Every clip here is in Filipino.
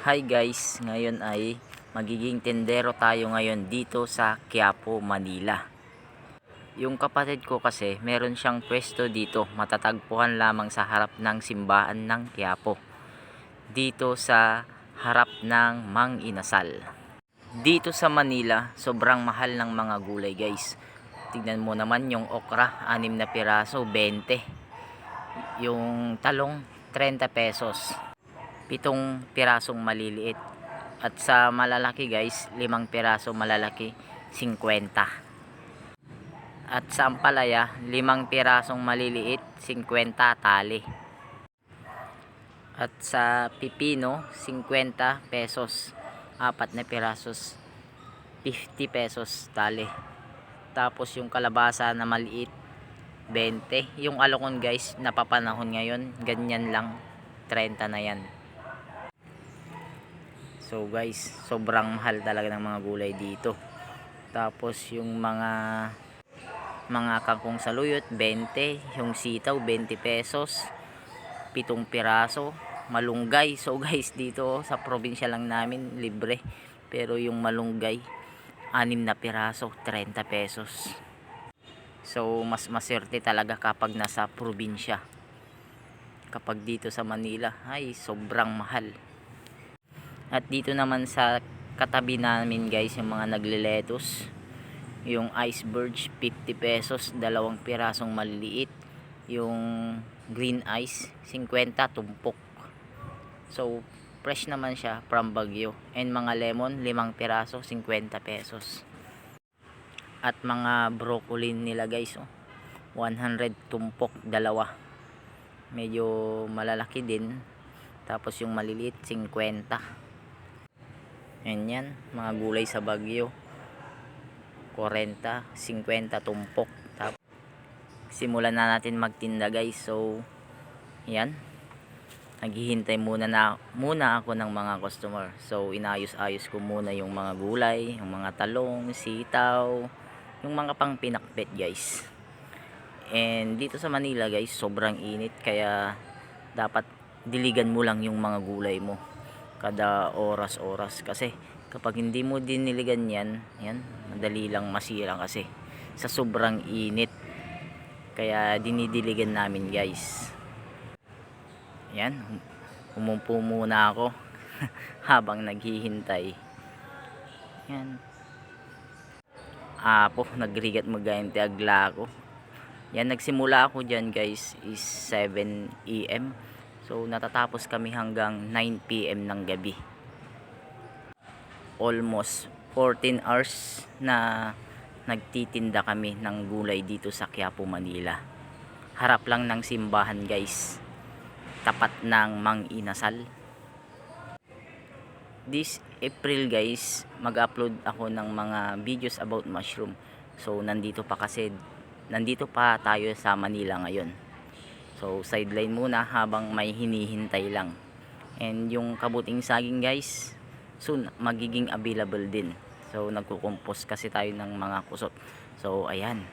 Hi guys, ngayon ay magiging tendero tayo ngayon dito sa Quiapo, Manila. Yung kapatid ko kasi, meron siyang pwesto dito, matatagpuan lamang sa harap ng simbahan ng Quiapo. Dito sa harap ng Mang Inasal. Dito sa Manila, sobrang mahal ng mga gulay guys. Tignan mo naman yung okra, 6 na piraso, 20. Yung talong, 30 pesos pitong pirasong maliliit. At sa malalaki guys, limang piraso malalaki, 50. At sa ampalaya, limang pirasong maliliit, 50 tali. At sa pipino, 50 pesos. Apat na pirasos, 50 pesos tali. Tapos yung kalabasa na maliit, 20. Yung alokon guys, napapanahon ngayon, ganyan lang, 30 na yan. So guys, sobrang mahal talaga ng mga gulay dito. Tapos yung mga mga kangkong saluyot 20, yung sitaw 20 pesos, pitong piraso, malunggay. So guys, dito sa probinsya lang namin libre. Pero yung malunggay 6 na piraso, 30 pesos. So mas maserte talaga kapag nasa probinsya. Kapag dito sa Manila, ay sobrang mahal. At dito naman sa katabi namin guys, yung mga nagleletos. Yung iceberg 50 pesos, dalawang pirasong maliliit. Yung green ice 50 tumpok. So fresh naman siya from Baguio. And mga lemon, limang piraso, 50 pesos. At mga broccoli nila guys, oh, 100 tumpok, dalawa. Medyo malalaki din. Tapos yung maliliit, 50. Yan yan, mga gulay sa Bagyo. 40, 50 tumpok. Tap Simulan na natin magtinda guys. So, yan. Naghihintay muna na muna ako ng mga customer. So, inayos-ayos ko muna yung mga gulay, yung mga talong, sitaw, yung mga pang pinakbet guys. And dito sa Manila guys, sobrang init kaya dapat diligan mo lang yung mga gulay mo kada oras-oras. Kasi kapag hindi mo diniligan yan yan madali lang masira kasi sa sobrang init. Kaya dinidiligan namin guys. Yan umumpo muna ako habang naghihintay. Yan. Apo nagrigat magayang agla ako. Yan nagsimula ako dyan guys is 7 am So natatapos kami hanggang 9pm ng gabi. Almost 14 hours na nagtitinda kami ng gulay dito sa Quiapo, Manila. Harap lang ng simbahan guys. Tapat ng Mang Inasal. This April guys, mag-upload ako ng mga videos about mushroom. So nandito pa kasi nandito pa tayo sa Manila ngayon. So sideline muna habang may hinihintay lang. And yung kabuting saging guys, soon magiging available din. So nagkukumpos kasi tayo ng mga kusot. So ayan.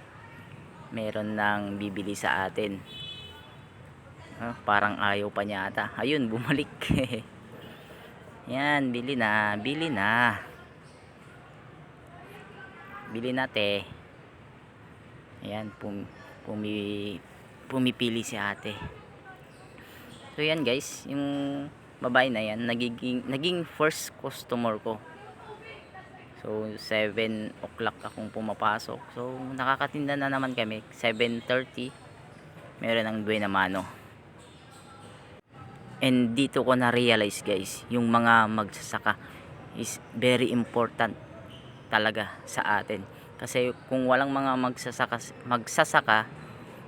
Meron nang bibili sa atin. Ah, parang ayaw pa niya ata. Ayun, bumalik. Yan, bili na, bili na. Bili na te. Ayan, pum, pumi, pumipili si ate. So yan guys. Yung babae na yan nagiging, naging first customer ko. So 7 o'clock akong pumapasok. So nakakatinda na naman kami. 7.30 meron ang Buena Mano. And dito ko na realize guys yung mga magsasaka is very important talaga sa atin. Kasi kung walang mga magsasaka magsasaka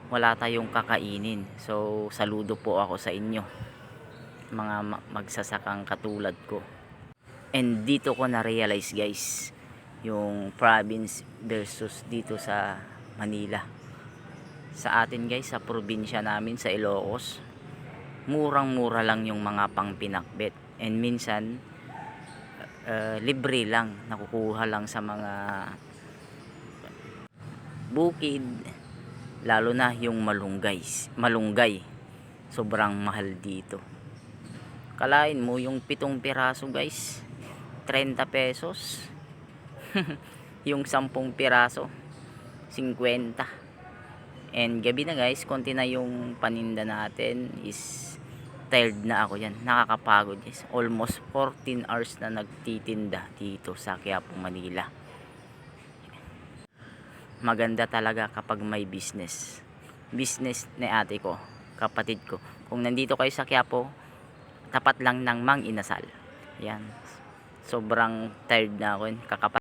wala tayong kakainin. So saludo po ako sa inyo mga magsasakang katulad ko. And dito ko na realize guys yung province versus dito sa Manila. Sa atin guys sa probinsya namin sa Ilocos murang mura lang yung mga pang pinakbet and minsan uh, libre lang nakukuha lang sa mga bukid lalo na yung malunggay malunggay sobrang mahal dito Kalain mo yung pitong piraso guys. 30 pesos. yung 10 piraso. 50. And gabi na guys, konti na yung paninda natin is tired na ako yan. Nakakapagod guys. Almost 14 hours na nagtitinda dito sa Quiapo, Manila. Maganda talaga kapag may business. Business ni ate ko, kapatid ko. Kung nandito kayo sa Quiapo, tapat lang ng Mang Inasal. Yan. Sobrang tired na ako. Kakapa